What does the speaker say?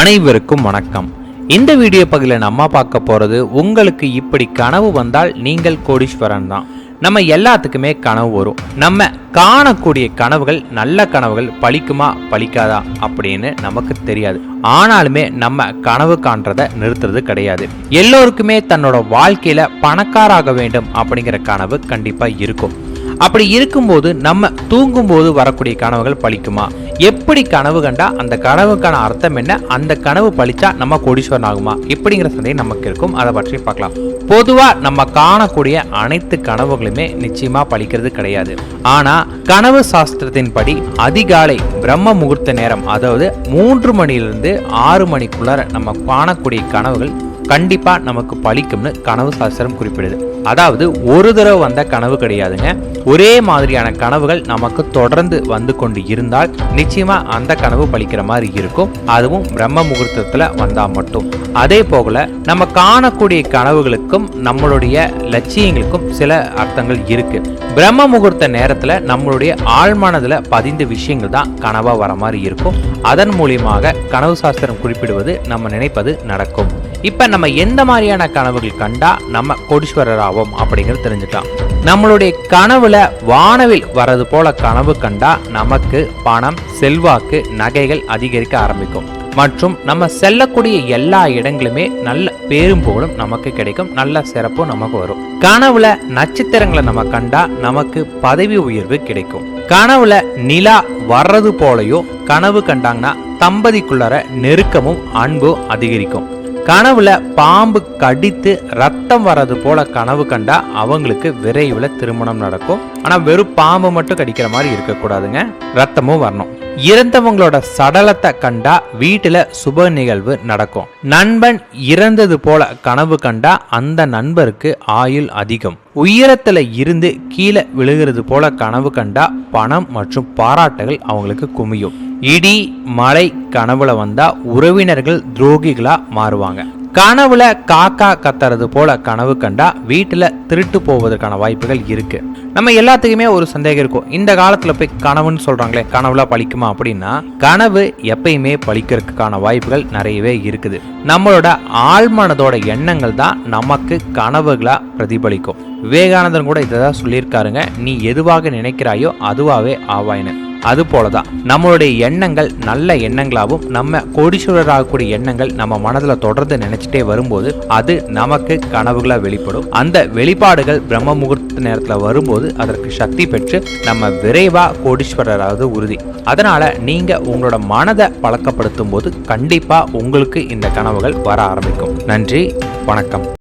அனைவருக்கும் வணக்கம். இந்த வீடியோ பகுதியில் நம்ம பார்க்க போகிறது உங்களுக்கு இப்படி கனவு வந்தால் நீங்கள் கோடீஸ்வரன் தான். நம்ம எல்லாத்துக்குமே கனவு வரும். நம்ம காணக்கூடிய கனவுகள் நல்ல கனவுகள் பழிக்குமா பலிக்காதா அப்படின்னு நமக்கு தெரியாது. ஆனாலுமே நம்ம கனவு காண்றதை நிறுத்துறது கிடையாது. எல்லோருக்குமே தன்னோட வாழ்க்கையில பணக்காராக வேண்டும் அப்படிங்கிற கனவு கண்டிப்பா இருக்கும். அப்படி இருக்கும்போது நம்ம தூங்கும்போது வரக்கூடிய கனவுகள் பழிக்குமா? எப்படி கனவு கண்டா அந்த கனவுக்கான அர்த்தம் என்ன? அந்த கனவு பழிச்சா நம்ம கோடீஸ்வரன் ஆகுமா இப்படிங்கிற சந்தேகம் நமக்கு இருக்கும். அதை பற்றி பார்க்கலாம். பொதுவா நம்ம காணக்கூடிய அனைத்து கனவுகளுமே நிச்சயமா பழிக்கிறது கிடையாது. ஆனா கனவு சாஸ்திரத்தின்படி அதிகாலை பிரம்ம முகூர்த்த நேரம் அதாவது மூன்று மணியிலிருந்து ஆறு மணிக்குள்ளார நம்ம காணக்கூடிய கனவுகள் கண்டிப்பாக நமக்கு பலிக்கும்னு கனவு சாஸ்திரம் குறிப்பிடுது. அதாவது ஒரு தடவை வந்த கனவு கிடையாதுங்க. ஒரே மாதிரியான கனவுகள் நமக்கு தொடர்ந்து வந்து கொண்டு இருந்தால் நிச்சயமாக அந்த கனவு பழிக்கிற மாதிரி இருக்கும். அதுவும் பிரம்ம முகூர்த்தத்தில் வந்தால் மட்டும். அதே போகல நம்ம காணக்கூடிய கனவுகளுக்கும் நம்மளுடைய லட்சியங்களுக்கும் சில அர்த்தங்கள் இருக்கு. பிரம்ம முகூர்த்த நேரத்தில் நம்மளுடைய ஆழ்மானதில் பதிந்த விஷயங்கள் தான் கனவாக வர மாதிரி இருக்கும். அதன் மூலியமாக கனவு சாஸ்திரம் குறிப்பிடுவது நம்ம நினைப்பது நடக்கும். இப்போ நம்ம எந்த மாதிரியான கனவுகள் கண்டா நம்ம கோடீஸ்வரர் ஆவோம் அப்படிங்கிறது தெரிஞ்சுக்கலாம். நம்மளுடைய கனவுல வானவில் வர்றது போல கனவு கண்டா நமக்கு பணம் செல்வாக்கு நகைகள் அதிகரிக்க ஆரம்பிக்கும். மற்றும் நம்ம செல்லக்கூடிய எல்லா இடங்களுமே நல்ல பேரும் புகழும் நமக்கு கிடைக்கும். நல்ல சிறப்பும் நமக்கு வரும். கனவுல நட்சத்திரங்களை நம்ம கண்டா நமக்கு பதவி உயர்வு கிடைக்கும். கனவுல நிலா வர்றது போலயோ கனவு கண்டாங்கன்னா தம்பதிக்குள்ளார நெருக்கமும் அன்பும் அதிகரிக்கும். கனவுல பாம்பு கடித்து ரத்தம் வர்றது போல கனவு கண்டா அவங்களுக்கு விரைவில் திருமணம் நடக்கும். ஆனா வெறும் பாம்பு மட்டும் கடிக்கிற மாதிரி இருக்கக்கூடாதுங்க. ரத்தமும் வரணும். இறந்தவங்களோட சடலத்தை கண்டா வீட்டில் சுப நிகழ்வு நடக்கும். நண்பன் இறந்தது போல கனவு கண்டா அந்த நண்பருக்கு ஆயுள் அதிகம். உயரத்துல இருந்து கீழே விழுகிறது போல கனவு கண்டா பணம் மற்றும் பாராட்டுகள் அவங்களுக்கு குமியும் இடி மழை கனவுல வந்தா உறவினர்கள் துரோகிகளா மாறுவாங்க. கனவுல காக்கா கத்துறது போல கனவு கண்டா வீட்டுல திருட்டு போவதற்கான வாய்ப்புகள் இருக்கு. நம்ம எல்லாத்துக்குமே ஒரு சந்தேகம் இருக்கும். இந்த காலத்துல போய் கனவுன்னு சொல்றாங்களே கனவுல பழிக்குமா அப்படின்னா கனவு எப்பயுமே பழிக்கிறதுக்கான வாய்ப்புகள் நிறையவே இருக்குது. நம்மளோட ஆழ்மனதோட எண்ணங்கள் தான் நமக்கு கனவுகளா பிரதிபலிக்கும். விவேகானந்தன் கூட இதை தான் சொல்லியிருக்காருங்க. நீ எதுவாக நினைக்கிறாயோ அதுவாகவே ஆவாயின்னு அது போலதான். நம்மளுடைய எண்ணங்கள் நல்ல எண்ணங்களாகவும் நம்ம கோடீஸ்வரராகக்கூடிய எண்ணங்கள் நம்ம மனதில் தொடர்ந்து நினைச்சிட்டே வரும்போது அது நமக்கு கனவுகளாக வெளிப்படும். அந்த வெளிப்பாடுகள் பிரம்ம முகூர்த்த நேரத்தில் வரும்போது அதற்கு சக்தி பெற்று நம்ம விரைவாக கோடீஸ்வரராவது உறுதி. அதனால் நீங்கள் உங்களோட மனதை பழக்கப்படுத்தும் போது கண்டிப்பாக உங்களுக்கு இந்த கனவுகள் வர ஆரம்பிக்கும். நன்றி வணக்கம்.